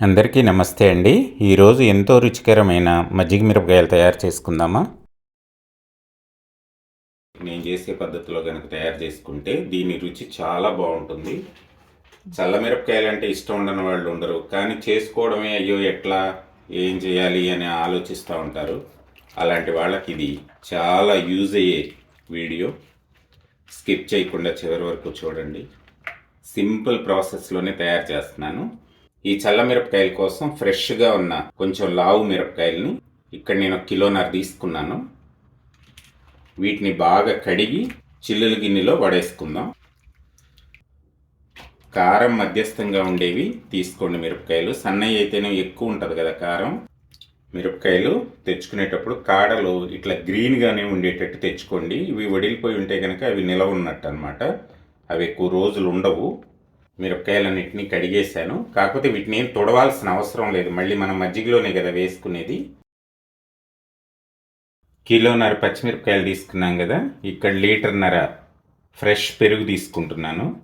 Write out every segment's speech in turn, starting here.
అందరికీ నమస్తే అండి. ఈరోజు ఎంతో రుచికరమైన మజ్జిగ మిరపకాయలు తయారు చేసుకుందామా? నేను చేసే పద్ధతిలో కనుక తయారు చేసుకుంటే దీని రుచి చాలా బాగుంటుంది. చల్ల మిరపకాయలు అంటే ఇష్టం ఉండని వాళ్ళు ఉండరు. కానీ చేసుకోవడమే అయ్యో ఎట్లా ఏం చేయాలి అని ఆలోచిస్తూ ఉంటారు. అలాంటి వాళ్ళకి ఇది చాలా యూజ్ అయ్యే వీడియో. స్కిప్ చేయకుండా చివరి వరకు చూడండి. సింపుల్ ప్రాసెస్లోనే తయారు చేస్తున్నాను. ఈ చల్ల మిరపకాయల కోసం ఫ్రెష్గా ఉన్న కొంచెం లావు మిరపకాయలని ఇక్కడ నేను కిలోనర్ కిలోన్నర తీసుకున్నాను. వీటిని బాగా కడిగి చిల్లుల గిన్నెలో వడేసుకుందాం. కారం మధ్యస్థంగా ఉండేవి తీసుకోండి మిరపకాయలు. సన్నయ్య అయితేనే ఎక్కువ ఉంటుంది కదా కారం. మిరపకాయలు తెచ్చుకునేటప్పుడు కాడలు ఇట్లా గ్రీన్గానే ఉండేటట్టు తెచ్చుకోండి. ఇవి వడిలిపోయి ఉంటే కనుక అవి నిలవ ఉన్నట్టు అనమాట అవి ఎక్కువ రోజులు ఉండవు. మిరపకాయలన్నింటినీ కడిగేశాను. కాకపోతే వీటిని ఏం తొడవాల్సిన అవసరం లేదు. మళ్ళీ మనం మజ్జిగలోనే కదా వేసుకునేది. కిలోన్నర పచ్చిమిరపకాయలు తీసుకున్నాం కదా. ఇక్కడ లీటర్న్నర ఫ్రెష్ పెరుగు తీసుకుంటున్నాను.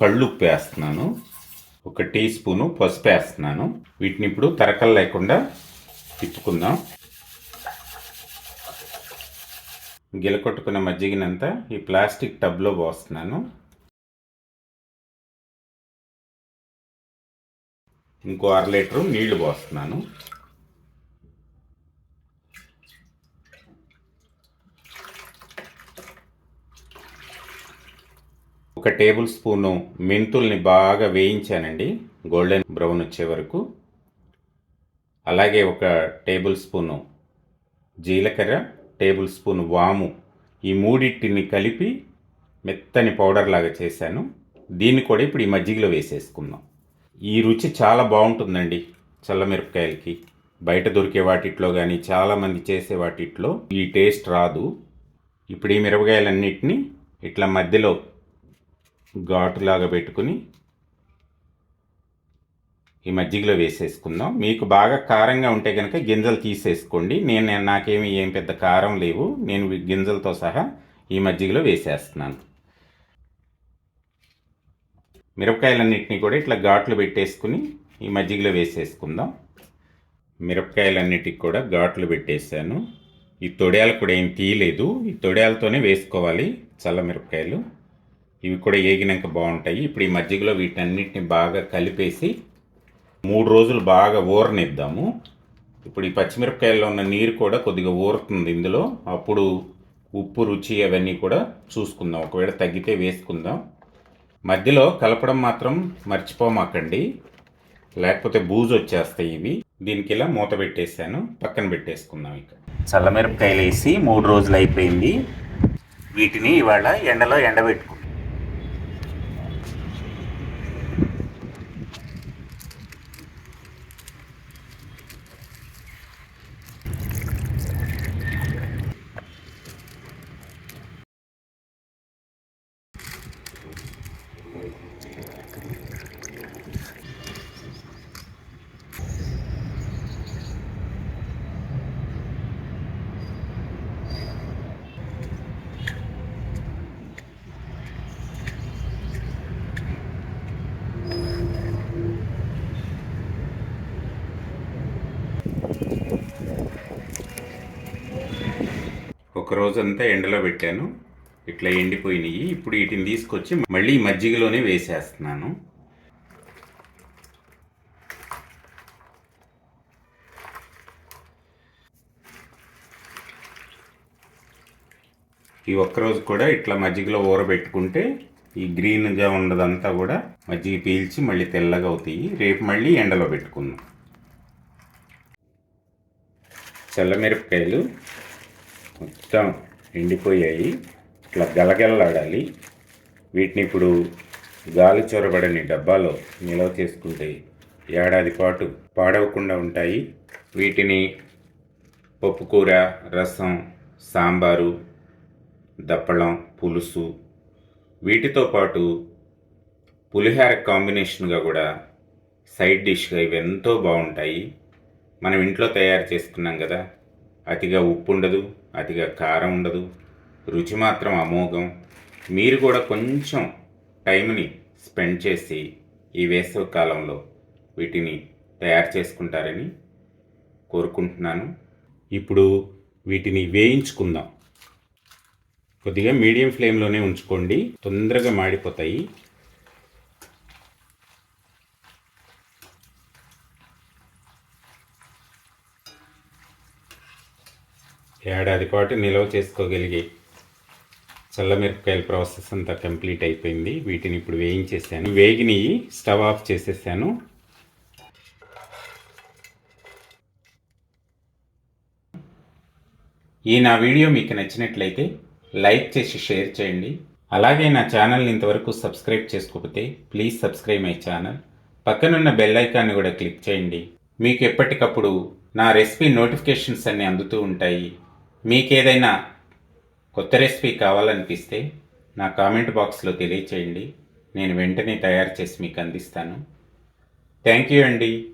కళ్ళుప్పు వేస్తున్నాను. ఒక టీ స్పూను పసుపు వేస్తున్నాను. వీటిని ఇప్పుడు తరకలు లేకుండా తిప్పుకుందాం. గిలకొట్టుకున్న మజ్జిగనంతా ఈ ప్లాస్టిక్ టబ్లో పోస్తున్నాను. ఇంకో అర లీటరు నీళ్ళు పోస్తున్నాను. ఒక టేబుల్ స్పూను మెంతుల్ని బాగా వేయించానండి. గోల్డెన్ బ్రౌన్ వచ్చే వరకు. అలాగే ఒక టేబుల్ స్పూను జీలకర్ర టేబుల్ స్పూన్ వాము ఈ మూడింటిని కలిపి మెత్తని పౌడర్ లాగా చేశాను. దీన్ని కూడా ఇప్పుడు ఈ మజ్జిగలో వేసేసుకుందాం. ఈ రుచి చాలా బాగుంటుందండి చల్లమిరపకాయలకి. బయట దొరికే వాటిట్లో కానీ చాలామంది చేసే వాటిట్లో ఈ టేస్ట్ రాదు. ఇప్పుడు ఈ మిరపకాయలన్నిటినీ ఇట్లా మధ్యలో ఘాటులాగా పెట్టుకుని ఈ మజ్జిగలో వేసేసుకుందాం. మీకు బాగా కారంగా ఉంటే కనుక గింజలు తీసేసుకోండి. నేను నాకేమి ఏం పెద్ద కారం లేవు. నేను గింజలతో సహా ఈ మజ్జిగలో వేసేస్తున్నాను. మిరపకాయలన్నింటినీ కూడా ఇట్లా ఘాట్లు పెట్టేసుకుని ఈ మజ్జిగలో వేసేసుకుందాం. మిరపకాయలన్నిటికి కూడా ఘాట్లు పెట్టేశాను. ఈ తొడయాలు కూడా ఏం తీయలేదు. ఈ తొడియాలతోనే వేసుకోవాలి చల్ల మిరపకాయలు. ఇవి కూడా ఏగినాక బాగుంటాయి. ఇప్పుడు ఈ మజ్జిగలో వీటన్నిటిని బాగా కలిపేసి మూడు రోజులు బాగా ఊరనిద్దాము. ఇప్పుడు ఈ పచ్చిమిరపకాయల్లో ఉన్న నీరు కూడా కొద్దిగా ఊరుతుంది ఇందులో. అప్పుడు ఉప్పు రుచి అవన్నీ కూడా చూసుకుందాం. ఒకవేళ తగ్గితే వేసుకుందాం. మధ్యలో కలపడం మాత్రం మర్చిపోమాకండి. లేకపోతే బూజు వచ్చేస్తాయి ఇవి. దీనికి ఇలా మూత పెట్టేశాను. పక్కన పెట్టేసుకుందాం ఇక. చల్లమిరపకాయలు వేసి మూడు రోజులు అయిపోయింది. వీటిని ఇవాళ ఎండలో ఎండబెట్టుకు ఒక రోజంతా ఎండలో పెట్టాను. ఇట్లా ఎండిపోయినాయి. ఇప్పుడు వీటిని తీసుకొచ్చి మళ్ళీ మజ్జిగలోనే వేసేస్తున్నాను. ఈ ఒక్కరోజు కూడా ఇట్లా మజ్జిగలో ఊరబెట్టుకుంటే ఈ గ్రీన్గా ఉన్నదంతా కూడా మజ్జిగ పీల్చి మళ్ళీ తెల్లగా అవుతాయి. రేపు మళ్ళీ ఎండలో పెట్టుకుందాం. చల్లమిరపకాయలు మొత్తం ఎండిపోయాయి. ఇట్లా గలగలలాడాలి. వీటిని ఇప్పుడు గాలి చొరబడని డబ్బాలో నిల్వ చేసుకుంటే ఏడాది పాటు పాడవకుండా ఉంటాయి. వీటిని పప్పుకూర రసం సాంబారు దప్పడం పులుసు వీటితో పాటు పులిహార కాంబినేషన్గా కూడా సైడ్ డిష్గా ఇవి ఎంతో బాగుంటాయి. మనం ఇంట్లో తయారు చేసుకున్నాం కదా అతిగా ఉప్పు ఉండదు అతిగా కారం ఉండదు. రుచి మాత్రం అమోఘం. మీరు కూడా కొంచెం టైంని స్పెండ్ చేసి ఈ వేసవి కాలంలో వీటిని తయారు చేసుకుంటారని కోరుకుంటున్నాను. ఇప్పుడు వీటిని వేయించుకుందాం. కొద్దిగా మీడియం ఫ్లేమ్లోనే ఉంచుకోండి. తొందరగా మాడిపోతాయి. ఏడాది పాటు నిల్వ చేసుకోగలిగే చల్లమిరపకాయల ప్రాసెస్ అంతా కంప్లీట్ అయిపోయింది. వీటిని ఇప్పుడు వేయించేసాను. వేగినవి స్టవ్ ఆఫ్ చేసేసాను. ఈ నా వీడియో మీకు నచ్చినట్లయితే లైక్ చేసి షేర్ చేయండి. అలాగే నా ఛానల్ని ఇంతవరకు సబ్స్క్రైబ్ చేసుకోకపోతే ప్లీజ్ సబ్స్క్రైబ్ మై ఛానల్. పక్కనున్న బెల్ ఐకాన్ని కూడా క్లిక్ చేయండి. మీకు ఎప్పటికప్పుడు నా రెసిపీ నోటిఫికేషన్స్ అన్నీ అందుతూ ఉంటాయి. మీకు ఏదైనా కొత్త రెసిపీ కావాలనిపిస్తే నా కామెంట్ బాక్స్లో తెలియచేయండి. నేను వెంటనే తయారు చేసి మీకు అందిస్తాను. థ్యాంక్ యూ అండి.